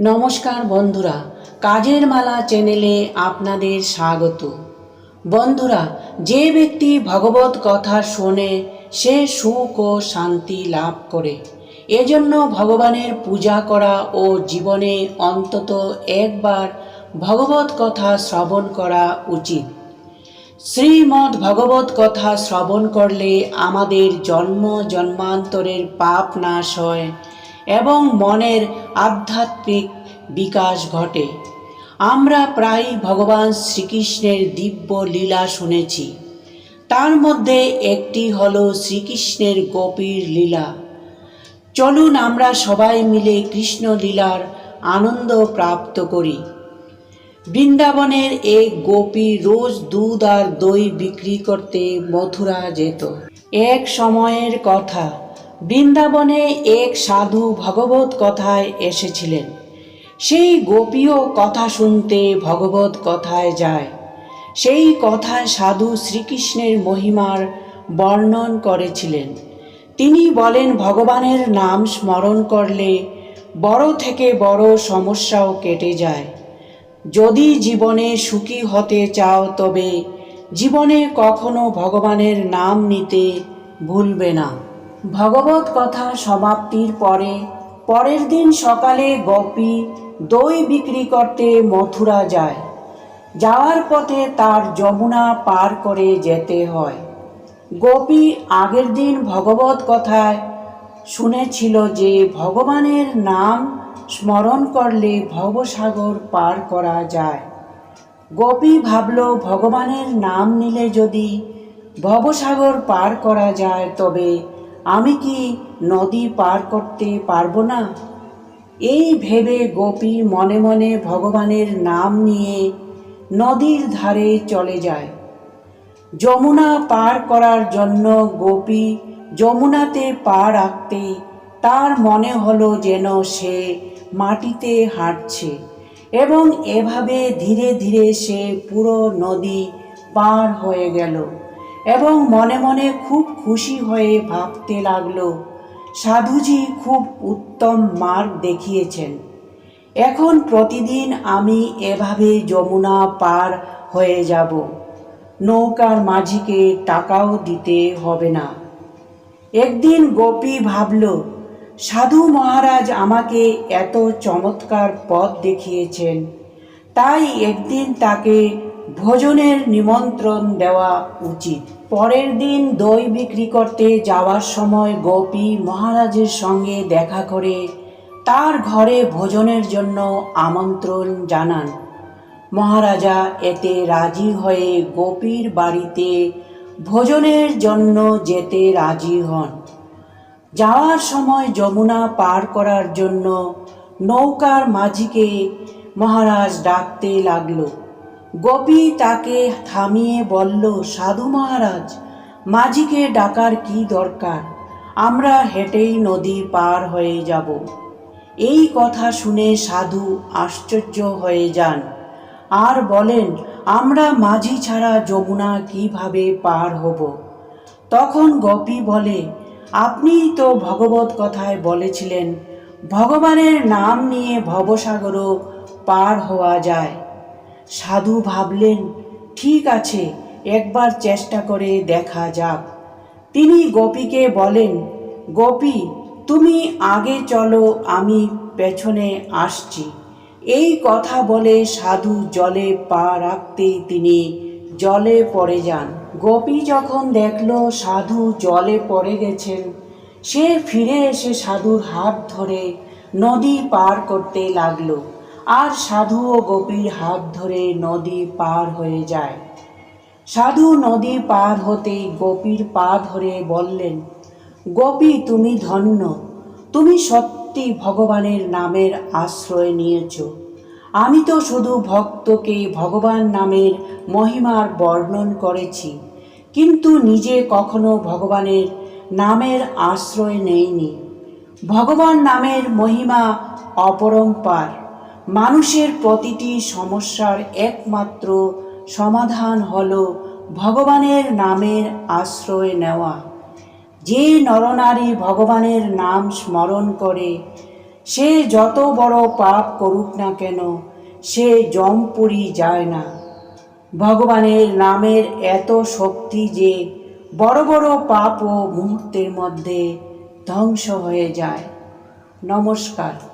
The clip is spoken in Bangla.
নমস্কার বন্ধুরা, কাজের মালা চ্যানেলে আপনাদের স্বাগত। বন্ধুরা, যে ব্যক্তি ভগবত কথা শোনে, সে সুখ ও শান্তি লাভ করে। এজন্য ভগবানের পূজা করা ও জীবনে অন্তত একবার ভগবত কথা শ্রবণ করা উচিত। শ্রীমদ্ ভগবত কথা শ্রবণ করলে আমাদের জন্ম জন্মান্তরের পাপ নাশ হয় এবং মনের আধ্যাত্মিক বিকাশ ঘটে। আমরা প্রায় ভগবান শ্রীকৃষ্ণের দিব্য লীলা শুনেছি। তার মধ্যে একটি হল শ্রীকৃষ্ণের গোপীর লীলা। চলুন আমরা সবাই মিলে কৃষ্ণ লীলার আনন্দ প্রাপ্ত করি। বৃন্দাবনের এক গোপী রোজ দুধ আর দই বিক্রি করতে মথুরা যেত। এক সময়ের কথা। বৃন্দাবনে এক সাধু ভগবত কথায় এসেছিলেন। সেই গোপীও কথা শুনতে ভগবত কথায় যায়। সেই কথায় সাধু শ্রীকৃষ্ণের মহিমার বর্ণন করেছিলেন। তিনি বলেন, ভগবানের নাম স্মরণ করলে বড় থেকে বড় সমস্যাও কেটে যায়। যদি জীবনে সুখী হতে চাও, তবে জীবনে কখনো ভগবানের নাম নিতে ভুলবে না। ভগবত কথা সমাপ্তির পরে পরের দিন সকালে গোপী দই বিক্রি করতে মথুরা যায়। যাওয়ার পথে তার যমুনা পার করে যেতে হয়। গোপী আগের দিন ভগবত কথায় শুনেছিল যে ভগবানের নাম স্মরণ করলে ভবসাগর পার করা যায়। গোপী ভাবল, ভগবানের নাম নিলে যদি ভবসাগর পার করা যায়, তবে আমি কি নদী পার করতে পারব না? এই ভেবে গোপী মনে মনে ভগবানের নাম নিয়ে নদীর ধারে চলে যায়। যমুনা পার করার জন্য গোপী যমুনাতে পা রাখতে তার মনে হলো যেন সে মাটিতে হাঁটছে এবং এভাবে ধীরে ধীরে সে পুরো নদী পার হয়ে গেল। এবং মনে মনে খুব খুশি হয়ে ভাবতে লাগল, সাধুজি খুব উত্তম মার্গ দেখিয়েছেন। এখন প্রতিদিন আমি এভাবে যমুনা পার হয়ে যাব। নৌকার মাঝিকে টাকাও দিতে হবে না। একদিন গোপী ভাবল, সাধু মহারাজ আমাকে এত চমৎকার পথ দেখিয়েছেন, তাই একদিন তাকে ভোজনের নিমন্ত্রণ দেওয়া উচিত। পরের দিন দই বিক্রি করতে যাওয়ার সময় গোপী মহারাজের সঙ্গে দেখা করে তার ঘরে ভোজনের জন্য আমন্ত্রণ জানান। মহারাজা এতে রাজি হয়ে গোপীর বাড়িতে ভোজনের জন্য যেতে রাজি হন। যাওয়ার সময় যমুনা পার করার জন্য নৌকার মাঝিকে মহারাজ ডাকতে লাগল। গোপী তাকে থামিয়ে বলল, সাধু মহারাজ, মাঝিকে ডাকার কি দরকার? আমরা হেঁটেই নদী পার হয়ে যাব। এই কথা শুনে সাধু আশ্চর্য হয়ে যান। আর বলেন, আমরা মাঝি ছাড়া যমুনা কীভাবে পার হব? তখন গোপী বলে আপনিই তো ভগবত কথায় বলেছিলেন, ভগবানের নাম নিয়ে ভবসাগরও পার হওয়া যায়। সাধু ভাবলেন, ঠিক আছে, একবার চেষ্টা করে দেখা যাক। তিনি গোপীকে বলেন, গোপী, তুমি আগে চলো, আমি পেছনে আসছি। এই কথা বলে সাধু জলে পা রাখতেই তিনি জলে পড়ে যান। গোপী যখন দেখল সাধু জলে পড়ে গেছেন, সে ফিরে এসে সাধুর হাত ধরে নদী পার করতে লাগল। আর সাধু ও গোপীর হাত ধরে নদী পার হয়ে যায়। সাধু নদী পার হতেই গোপীর পা ধরে বললেন, গোপী, তুমি ধন্য। তুমি সত্যি ভগবানের নামের আশ্রয় নিয়েছ। আমি তো শুধু ভক্তকে ভগবান নামের মহিমার বর্ণন করেছি, কিন্তু নিজে কখনো ভগবানের নামের আশ্রয় নেইনি। ভগবান নামের মহিমা অপরম্পার। মানুষের প্রতিটি সমস্যার একমাত্র সমাধান হল ভগবানের নামের আশ্রয় নেওয়া। যে নরনারী ভগবানের নাম স্মরণ করে, সে যত বড় পাপ করুক না কেন, সে জমপুরি যায় না। ভগবানের নামের এত শক্তি যে বড় বড় পাপও মুহূর্তের মধ্যে ধ্বংস হয়ে যায়। নমস্কার।